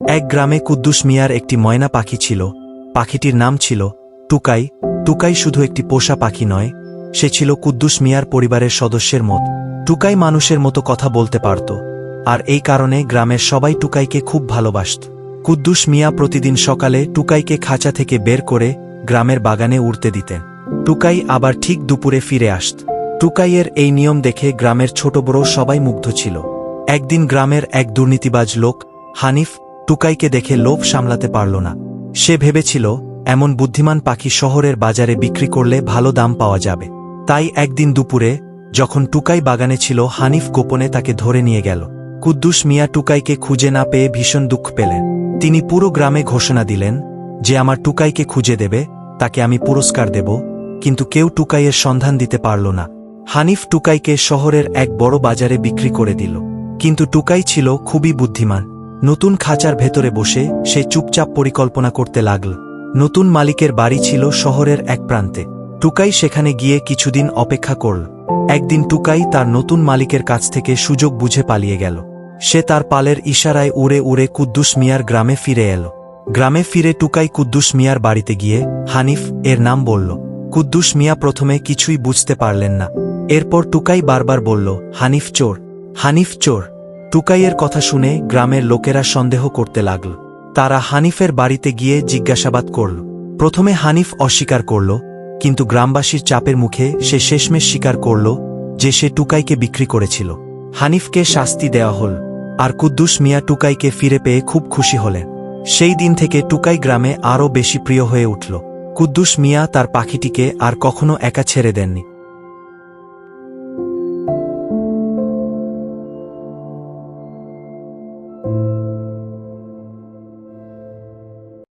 এক গ্রামে কুদ্দুস মিয়ার একটি ময়না পাখি ছিল। পাখিটির নাম ছিল টুকাই টুকাই শুধু একটি পোষা পাখি নয়, সে ছিল কুদ্দুস মিয়ার পরিবারের সদস্যের মত। টুকাই মানুষের মতো কথা বলতে পারত, আর এই কারণে গ্রামের সবাই টুকাইকে খুব ভালোবাসত। কুদ্দুস মিয়া প্রতিদিন সকালে টুকাইকে খাঁচা থেকে বের করে গ্রামের বাগানে উড়তে দিতেন। টুকাই আবার ঠিক দুপুরে ফিরে আসত। টুকাইয়ের এই নিয়ম দেখে গ্রামের ছোট বড় সবাই মুগ্ধ ছিল। একদিন গ্রামের এক দুর্নীতিবাজ লোক, হানিফ টুকাইকে দেখে লোভ সামলাতে পারল না। সে ভেবেছিল, এমন বুদ্ধিমান পাখি শহরের বাজারে বিক্রি করলে ভালো দাম পাওয়া যাবে। তাই একদিন দুপুরে, যখন টুকাই বাগানে ছিল, হানিফ গোপনে তাকে ধরে নিয়ে গেল। কুদ্দুস মিয়া টুকাইকে খুঁজে না পেয়ে ভীষণ দুঃখ পেলেন। তিনি পুরো গ্রামে ঘোষণা দিলেন যে, আমার টুকাইকে খুঁজে দেবে, তাকে আমি পুরস্কার দেব। কিন্তু কেউ টুকাইয়ের সন্ধান দিতে পারল না। হানিফ টুকাইকে শহরের এক বড় বাজারে বিক্রি করে দিল। কিন্তু টুকাই ছিল খুবই বুদ্ধিমান। নতুন খাঁচার ভেতরে বসে সে চুপচাপ পরিকল্পনা করতে লাগল। নতুন মালিকের বাড়ি ছিল শহরের এক প্রান্তে। টুকাই সেখানে গিয়ে কিছুদিন অপেক্ষা করল। একদিন টুকাই তার নতুন মালিকের কাছ থেকে সুযোগ বুঝে পালিয়ে গেল। সে তার পালের ইশারায় উড়ে উড়ে কুদ্দুস মিয়ার গ্রামে ফিরে এল। গ্রামে ফিরে টুকাই কুদ্দুস মিয়ার বাড়িতে গিয়ে হানিফ এর নাম বলল। কুদ্দুস মিয়া প্রথমে কিছুই বুঝতে পারলেন না। এরপর টুকাই বারবার বলল, হানিফ চোর হানিফ চোর। টুকাইয়ের কথা শুনে গ্রামের লোকেরা সন্দেহ করতে লাগল। তারা হানিফের বাড়িতে গিয়ে জিজ্ঞাসাবাদ করল। প্রথমে হানিফ অস্বীকার করল, কিন্তু গ্রামবাসীর চাপের মুখে সে শেষমেশ স্বীকার করল যে সে টুকাইকে বিক্রি করেছিল। হানিফকে শাস্তি দেওয়া হল, আর কুদ্দুস মিয়া টুকাইকে ফিরে পেয়ে খুব খুশি হলেন। সেই দিন থেকে টুকাই গ্রামে আরও বেশি প্রিয় হয়ে উঠল। কুদ্দুস মিয়া তার পাখিটিকে আর কখনো একা ছেড়ে দেননি।